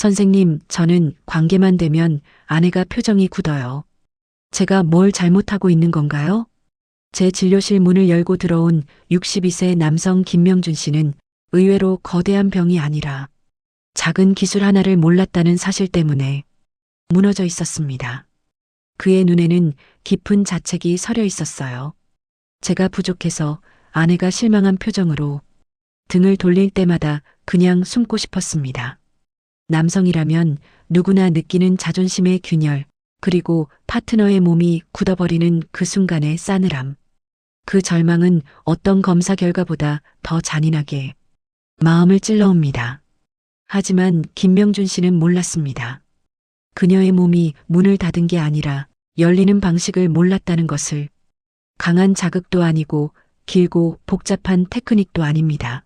선생님, 저는 관계만 되면 아내가 표정이 굳어요. 제가 뭘 잘못하고 있는 건가요? 제 진료실 문을 열고 들어온 62세 남성 김명준 씨는 의외로 거대한 병이 아니라 작은 기술 하나를 몰랐다는 사실 때문에 무너져 있었습니다. 그의 눈에는 깊은 자책이 서려 있었어요. 제가 부족해서 아내가 실망한 표정으로 등을 돌릴 때마다 그냥 숨고 싶었습니다. 남성이라면 누구나 느끼는 자존심의 균열, 그리고 파트너의 몸이 굳어버리는 그 순간의 싸늘함. 그 절망은 어떤 검사 결과보다 더 잔인하게 마음을 찔러옵니다. 하지만 김명준 씨는 몰랐습니다. 그녀의 몸이 문을 닫은 게 아니라 열리는 방식을 몰랐다는 것을 강한 자극도 아니고 길고 복잡한 테크닉도 아닙니다.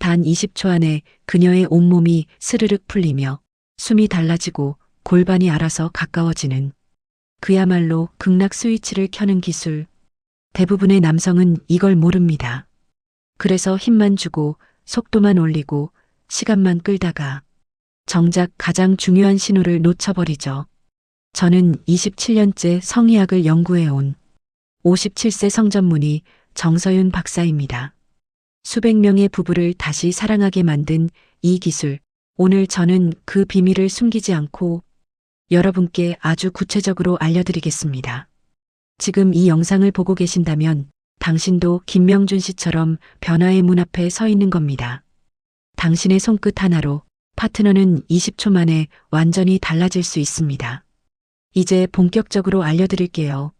단 20초 안에 그녀의 온몸이 스르륵 풀리며 숨이 달라지고 골반이 알아서 가까워지는 그야말로 극락 스위치를 켜는 기술. 대부분의 남성은 이걸 모릅니다. 그래서 힘만 주고 속도만 올리고 시간만 끌다가 정작 가장 중요한 신호를 놓쳐버리죠. 저는 27년째 성의학을 연구해온 57세 성전문의 정서윤 박사입니다. 수백 명의 부부를 다시 사랑하게 만든 이 기술. 오늘 저는 그 비밀을 숨기지 않고 여러분께 아주 구체적으로 알려드리겠습니다. 지금 이 영상을 보고 계신다면 당신도 김명준 씨처럼 변화의 문 앞에 서 있는 겁니다. 당신의 손끝 하나로 파트너는 20초 만에 완전히 달라질 수 있습니다. 이제 본격적으로 알려드릴게요.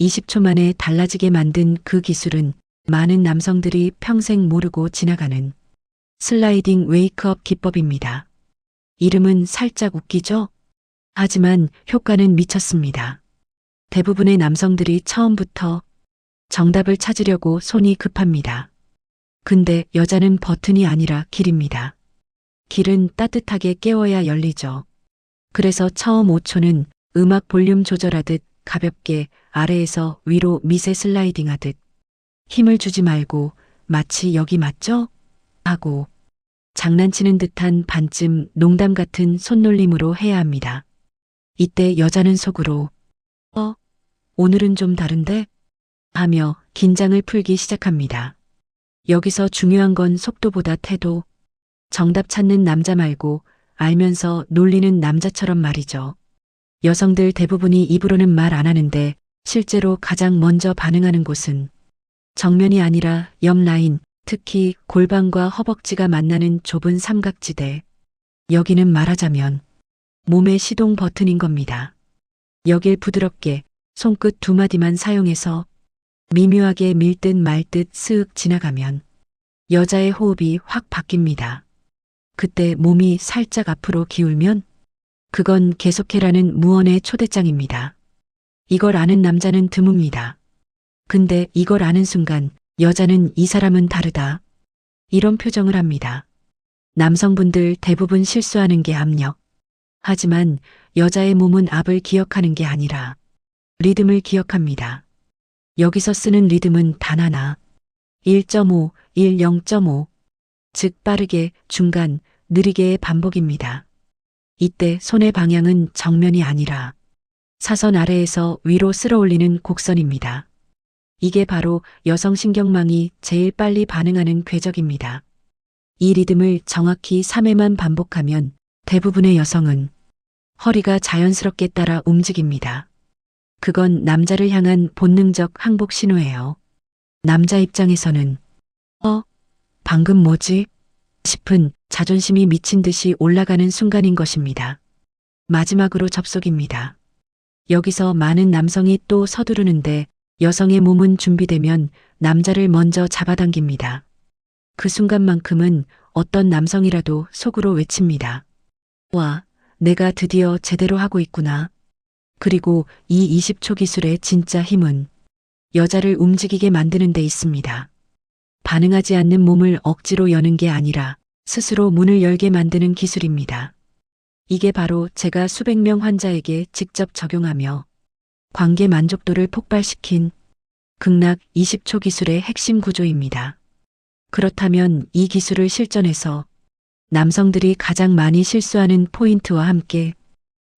20초 만에 달라지게 만든 그 기술은 많은 남성들이 평생 모르고 지나가는 슬라이딩 웨이크업 기법입니다. 이름은 살짝 웃기죠? 하지만 효과는 미쳤습니다. 대부분의 남성들이 처음부터 정답을 찾으려고 손이 급합니다. 근데 여자는 버튼이 아니라 길입니다. 길은 따뜻하게 깨워야 열리죠. 그래서 처음 5초는 음악 볼륨 조절하듯 가볍게 아래에서 위로 미세 슬라이딩 하듯 힘을 주지 말고 마치 여기 맞죠? 하고 장난치는 듯한 반쯤 농담 같은 손놀림으로 해야 합니다. 이때 여자는 속으로 어, 오늘은 좀 다른데? 하며 긴장을 풀기 시작합니다. 여기서 중요한 건 속도보다 태도. 정답 찾는 남자 말고 알면서 놀리는 남자처럼 말이죠. 여성들 대부분이 입으로는 말 안 하는데 실제로 가장 먼저 반응하는 곳은 정면이 아니라 옆 라인, 특히 골반과 허벅지가 만나는 좁은 삼각지대. 여기는 말하자면 몸의 시동 버튼인 겁니다. 여길 부드럽게 손끝 두 마디만 사용해서 미묘하게 밀듯 말듯 스윽 지나가면 여자의 호흡이 확 바뀝니다. 그때 몸이 살짝 앞으로 기울면 그건 계속해라는 무언의 초대장입니다. 이걸 아는 남자는 드뭅니다. 근데 이걸 아는 순간 여자는 이 사람은 다르다. 이런 표정을 합니다. 남성분들 대부분 실수하는 게 압력. 하지만 여자의 몸은 압을 기억하는 게 아니라 리듬을 기억합니다. 여기서 쓰는 리듬은 단 하나. 1.5, 1, 0.5. 즉 빠르게, 중간, 느리게의 반복입니다. 이때 손의 방향은 정면이 아니라 사선 아래에서 위로 쓸어 올리는 곡선입니다. 이게 바로 여성 신경망이 제일 빨리 반응하는 궤적입니다. 이 리듬을 정확히 3회만 반복하면 대부분의 여성은 허리가 자연스럽게 따라 움직입니다. 그건 남자를 향한 본능적 항복 신호예요. 남자 입장에서는 어? 방금 뭐지? 싶은 자존심이 미친 듯이 올라가는 순간인 것입니다. 마지막으로 접속입니다. 여기서 많은 남성이 또 서두르는데 여성의 몸은 준비되면 남자를 먼저 잡아당깁니다. 그 순간만큼은 어떤 남성이라도 속으로 외칩니다. 와, 내가 드디어 제대로 하고 있구나. 그리고 이 20초 기술의 진짜 힘은 여자를 움직이게 만드는 데 있습니다. 반응하지 않는 몸을 억지로 여는 게 아니라 스스로 문을 열게 만드는 기술입니다. 이게 바로 제가 수백 명 환자에게 직접 적용하며 관계 만족도를 폭발시킨 극락 20초 기술의 핵심 구조입니다. 그렇다면 이 기술을 실전에서 남성들이 가장 많이 실수하는 포인트와 함께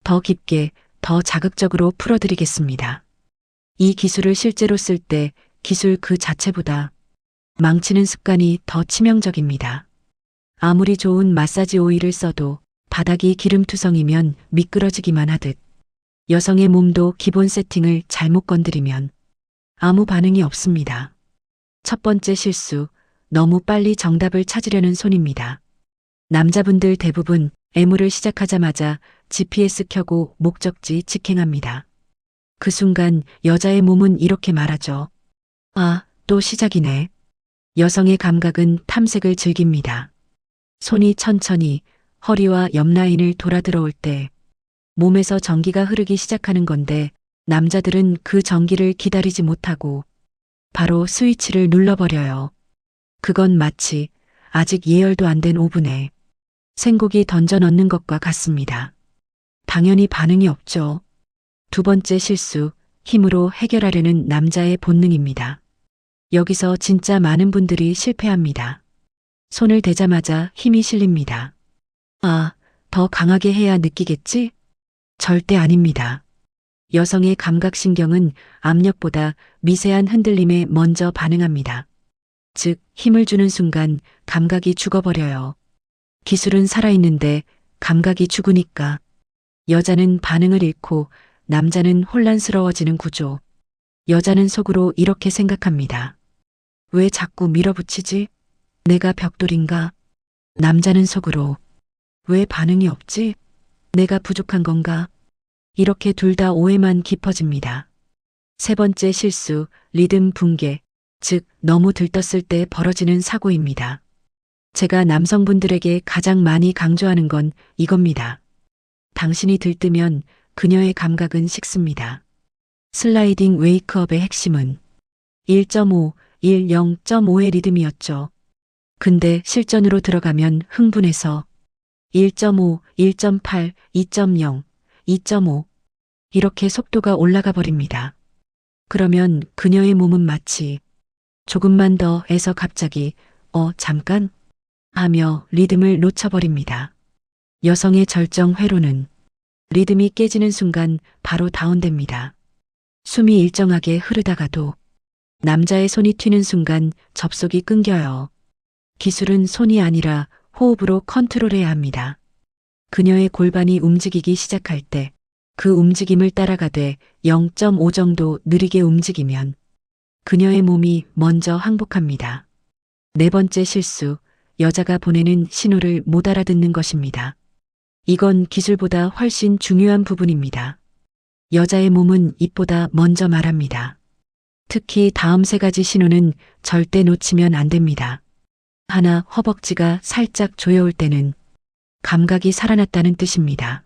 더 깊게, 더 자극적으로 풀어드리겠습니다. 이 기술을 실제로 쓸 때 기술 그 자체보다 망치는 습관이 더 치명적입니다. 아무리 좋은 마사지 오일을 써도 바닥이 기름투성이면 미끄러지기만 하듯 여성의 몸도 기본 세팅을 잘못 건드리면 아무 반응이 없습니다. 첫 번째 실수, 너무 빨리 정답을 찾으려는 손입니다. 남자분들 대부분 애무를 시작하자마자 GPS 켜고 목적지 직행합니다. 그 순간 여자의 몸은 이렇게 말하죠. 아, 또 시작이네. 여성의 감각은 탐색을 즐깁니다. 손이 천천히 허리와 옆 라인을 돌아 들어올 때 몸에서 전기가 흐르기 시작하는 건데 남자들은 그 전기를 기다리지 못하고 바로 스위치를 눌러버려요. 그건 마치 아직 예열도 안 된 오븐에 생고기 던져 넣는 것과 같습니다. 당연히 반응이 없죠. 두 번째 실수, 힘으로 해결하려는 남자의 본능입니다. 여기서 진짜 많은 분들이 실패합니다. 손을 대자마자 힘이 실립니다. 아, 더 강하게 해야 느끼겠지? 절대 아닙니다. 여성의 감각신경은 압력보다 미세한 흔들림에 먼저 반응합니다. 즉, 힘을 주는 순간 감각이 죽어버려요. 기술은 살아있는데 감각이 죽으니까 여자는 반응을 잃고 남자는 혼란스러워지는 구조. 여자는 속으로 이렇게 생각합니다. 왜 자꾸 밀어붙이지? 내가 벽돌인가? 남자는 속으로 왜 반응이 없지? 내가 부족한 건가? 이렇게 둘 다 오해만 깊어집니다. 세 번째 실수, 리듬 붕괴, 즉 너무 들떴을 때 벌어지는 사고입니다. 제가 남성분들에게 가장 많이 강조하는 건 이겁니다. 당신이 들뜨면 그녀의 감각은 식습니다. 슬라이딩 웨이크업의 핵심은 1.5, 1, 0.5의 리듬이었죠. 근데 실전으로 들어가면 흥분해서 1.5, 1.8, 2.0, 2.5 이렇게 속도가 올라가 버립니다. 그러면 그녀의 몸은 마치 조금만 더 해서 갑자기 어 잠깐 하며 리듬을 놓쳐버립니다. 여성의 절정 회로는 리듬이 깨지는 순간 바로 다운됩니다. 숨이 일정하게 흐르다가도 남자의 손이 튀는 순간 접속이 끊겨요. 기술은 손이 아니라 호흡으로 컨트롤해야 합니다. 그녀의 골반이 움직이기 시작할 때 그 움직임을 따라가되 0.5 정도 느리게 움직이면 그녀의 몸이 먼저 항복합니다. 네 번째 실수, 여자가 보내는 신호를 못 알아듣는 것입니다. 이건 기술보다 훨씬 중요한 부분입니다. 여자의 몸은 입보다 먼저 말합니다. 특히 다음 세 가지 신호는 절대 놓치면 안 됩니다. 하나, 허벅지가 살짝 조여올 때는 감각이 살아났다는 뜻입니다.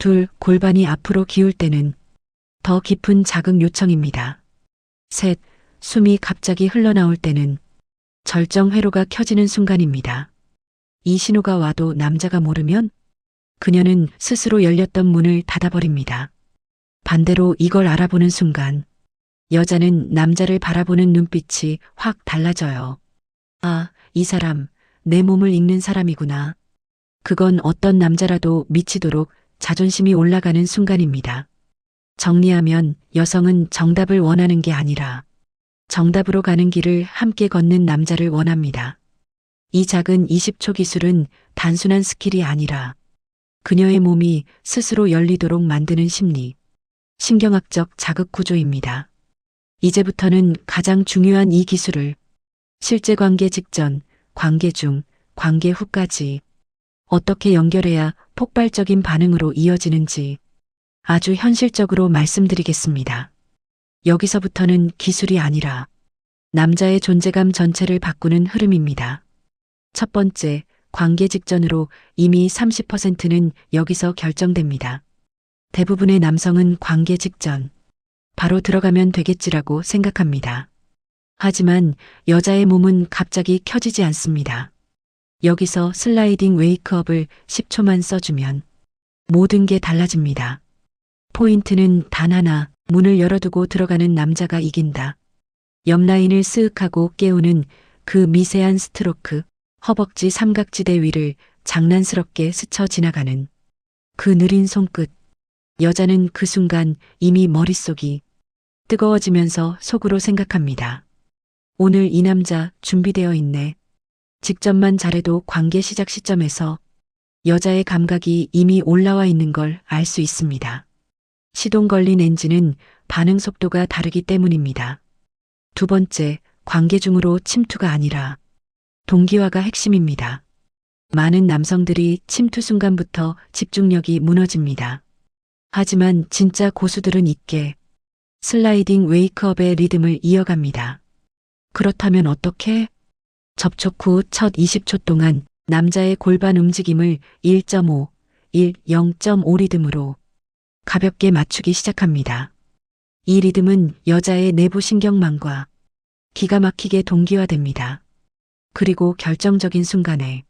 둘, 골반이 앞으로 기울 때는 더 깊은 자극 요청입니다. 셋, 숨이 갑자기 흘러나올 때는 절정 회로가 켜지는 순간입니다. 이 신호가 와도 남자가 모르면 그녀는 스스로 열렸던 문을 닫아버립니다. 반대로 이걸 알아보는 순간 여자는 남자를 바라보는 눈빛이 확 달라져요. 아, 이 사람, 내 몸을 읽는 사람이구나. 그건 어떤 남자라도 미치도록 자존심이 올라가는 순간입니다. 정리하면 여성은 정답을 원하는 게 아니라 정답으로 가는 길을 함께 걷는 남자를 원합니다. 이 작은 20초 기술은 단순한 스킬이 아니라 그녀의 몸이 스스로 열리도록 만드는 심리, 신경학적 자극 구조입니다. 이제부터는 가장 중요한 이 기술을 실제 관계 직전, 관계 중, 관계 후까지 어떻게 연결해야 폭발적인 반응으로 이어지는지 아주 현실적으로 말씀드리겠습니다. 여기서부터는 기술이 아니라 남자의 존재감 전체를 바꾸는 흐름입니다. 첫 번째, 관계 직전으로 이미 30%는 여기서 결정됩니다. 대부분의 남성은 관계 직전, 바로 들어가면 되겠지라고 생각합니다. 하지만 여자의 몸은 갑자기 켜지지 않습니다. 여기서 슬라이딩 웨이크업을 10초만 써주면 모든 게 달라집니다. 포인트는 단 하나, 문을 열어두고 들어가는 남자가 이긴다. 옆 라인을 스윽 하고 깨우는 그 미세한 스트로크, 허벅지 삼각지대 위를 장난스럽게 스쳐 지나가는 그 느린 손끝. 여자는 그 순간 이미 머릿속이 뜨거워지면서 속으로 생각합니다. 오늘 이 남자 준비되어 있네. 직접만 잘해도 관계 시작 시점에서 여자의 감각이 이미 올라와 있는 걸 알 수 있습니다. 시동 걸린 엔진은 반응 속도가 다르기 때문입니다. 두 번째, 관계 중으로 침투가 아니라 동기화가 핵심입니다. 많은 남성들이 침투 순간부터 집중력이 무너집니다. 하지만 진짜 고수들은 있게 슬라이딩 웨이크업의 리듬을 이어갑니다. 그렇다면 어떻게? 접촉 후 첫 20초 동안 남자의 골반 움직임을 1.5, 1, 0.5 리듬으로 가볍게 맞추기 시작합니다. 이 리듬은 여자의 내부 신경망과 기가 막히게 동기화됩니다. 그리고 결정적인 순간에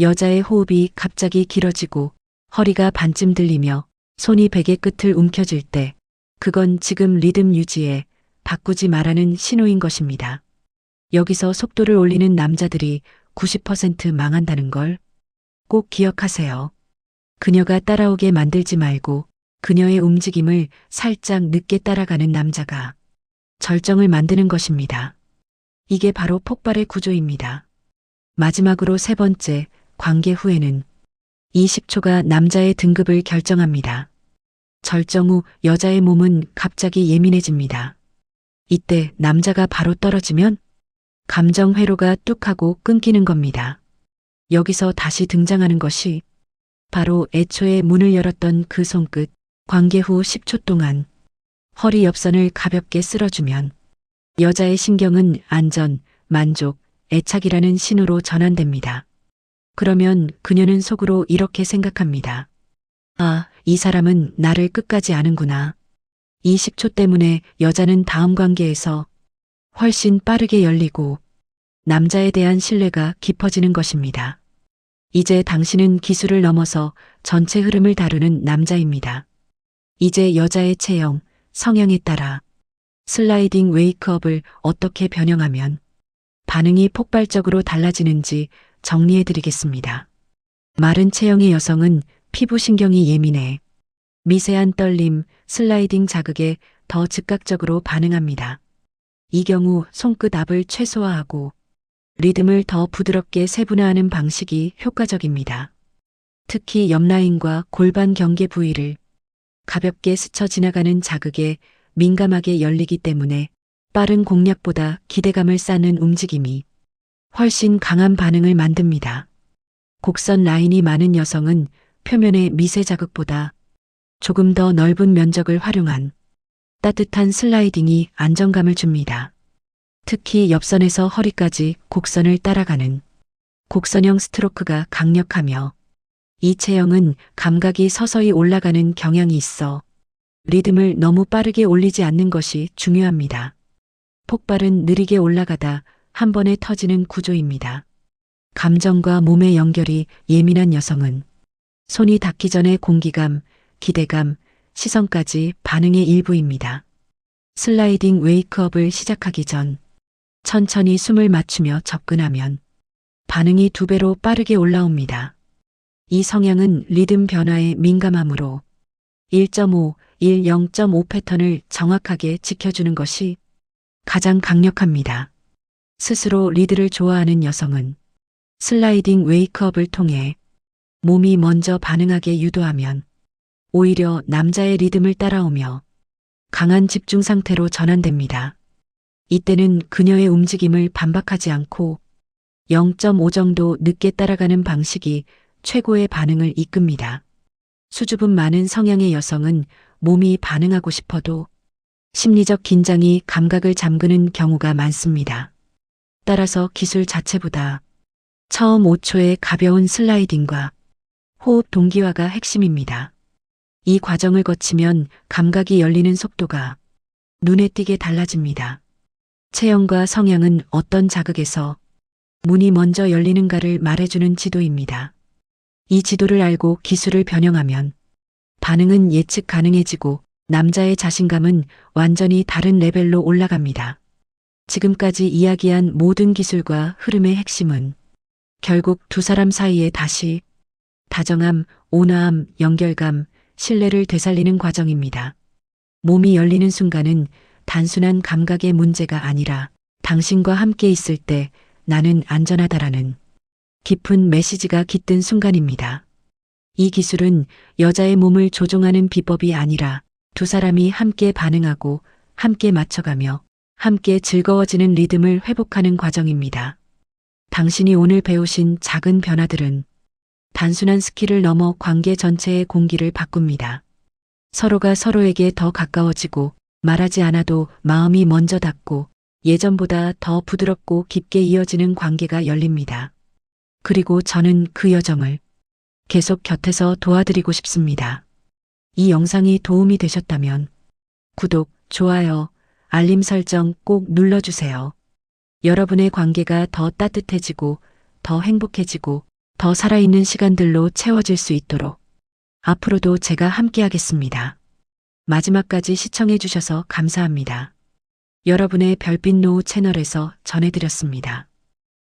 여자의 호흡이 갑자기 길어지고 허리가 반쯤 들리며 손이 베개 끝을 움켜쥘 때 그건 지금 리듬 유지에 바꾸지 말라는 신호인 것입니다. 여기서 속도를 올리는 남자들이 90% 망한다는 걸 꼭 기억하세요. 그녀가 따라오게 만들지 말고 그녀의 움직임을 살짝 늦게 따라가는 남자가 절정을 만드는 것입니다. 이게 바로 폭발의 구조입니다. 마지막으로 세 번째, 관계 후에는 20초가 남자의 등급을 결정합니다. 절정 후 여자의 몸은 갑자기 예민해집니다. 이때 남자가 바로 떨어지면 감정 회로가 뚝 하고 끊기는 겁니다. 여기서 다시 등장하는 것이 바로 애초에 문을 열었던 그 손끝, 관계 후 10초 동안 허리 옆선을 가볍게 쓸어주면 여자의 신경은 안전, 만족, 애착이라는 신호로 전환됩니다. 그러면 그녀는 속으로 이렇게 생각합니다. 아, 이 사람은 나를 끝까지 아는구나. 이 10초 때문에 여자는 다음 관계에서 훨씬 빠르게 열리고 남자에 대한 신뢰가 깊어지는 것입니다. 이제 당신은 기술을 넘어서 전체 흐름을 다루는 남자입니다. 이제 여자의 체형, 성향에 따라 슬라이딩 웨이크업을 어떻게 변형하면 반응이 폭발적으로 달라지는지 정리해 드리겠습니다. 마른 체형의 여성은 피부 신경이 예민해 미세한 떨림, 슬라이딩 자극에 더 즉각적으로 반응합니다. 이 경우 손끝 앞을 최소화하고 리듬을 더 부드럽게 세분화하는 방식이 효과적입니다. 특히 옆라인과 골반 경계 부위를 가볍게 스쳐 지나가는 자극에 민감하게 열리기 때문에 빠른 공략보다 기대감을 쌓는 움직임이 훨씬 강한 반응을 만듭니다. 곡선 라인이 많은 여성은 표면의 미세 자극보다 조금 더 넓은 면적을 활용한 따뜻한 슬라이딩이 안정감을 줍니다. 특히 옆선에서 허리까지 곡선을 따라가는 곡선형 스트로크가 강력하며 이 체형은 감각이 서서히 올라가는 경향이 있어 리듬을 너무 빠르게 올리지 않는 것이 중요합니다. 폭발은 느리게 올라가다 한 번에 터지는 구조입니다. 감정과 몸의 연결이 예민한 여성은 손이 닿기 전에 공기감, 기대감, 시선까지 반응의 일부입니다. 슬라이딩 웨이크업을 시작하기 전 천천히 숨을 맞추며 접근하면 반응이 두 배로 빠르게 올라옵니다. 이 성향은 리듬 변화에 민감하므로 1.5, 1, 0.5 패턴을 정확하게 지켜주는 것이 가장 강력합니다. 스스로 리드를 좋아하는 여성은 슬라이딩 웨이크업을 통해 몸이 먼저 반응하게 유도하면 오히려 남자의 리듬을 따라오며 강한 집중 상태로 전환됩니다. 이때는 그녀의 움직임을 반박하지 않고 0.5 정도 늦게 따라가는 방식이 최고의 반응을 이끕니다. 수줍음 많은 성향의 여성은 몸이 반응하고 싶어도 심리적 긴장이 감각을 잠그는 경우가 많습니다. 따라서 기술 자체보다 처음 5초의 가벼운 슬라이딩과 호흡 동기화가 핵심입니다. 이 과정을 거치면 감각이 열리는 속도가 눈에 띄게 달라집니다. 체형과 성향은 어떤 자극에서 문이 먼저 열리는가를 말해주는 지도입니다. 이 지도를 알고 기술을 변형하면 반응은 예측 가능해지고 남자의 자신감은 완전히 다른 레벨로 올라갑니다. 지금까지 이야기한 모든 기술과 흐름의 핵심은 결국 두 사람 사이에 다시 다정함, 온화함, 연결감, 신뢰를 되살리는 과정입니다. 몸이 열리는 순간은 단순한 감각의 문제가 아니라 당신과 함께 있을 때 나는 안전하다라는 깊은 메시지가 깃든 순간입니다. 이 기술은 여자의 몸을 조종하는 비법이 아니라 두 사람이 함께 반응하고 함께 맞춰가며 함께 즐거워지는 리듬을 회복하는 과정입니다. 당신이 오늘 배우신 작은 변화들은 단순한 스킬을 넘어 관계 전체의 공기를 바꿉니다. 서로가 서로에게 더 가까워지고 말하지 않아도 마음이 먼저 닿고 예전보다 더 부드럽고 깊게 이어지는 관계가 열립니다. 그리고 저는 그 여정을 계속 곁에서 도와드리고 싶습니다. 이 영상이 도움이 되셨다면 구독, 좋아요, 알림 설정 꼭 눌러주세요. 여러분의 관계가 더 따뜻해지고 더 행복해지고 더 살아있는 시간들로 채워질 수 있도록 앞으로도 제가 함께하겠습니다. 마지막까지 시청해주셔서 감사합니다. 여러분의 별빛 노우 채널에서 전해드렸습니다.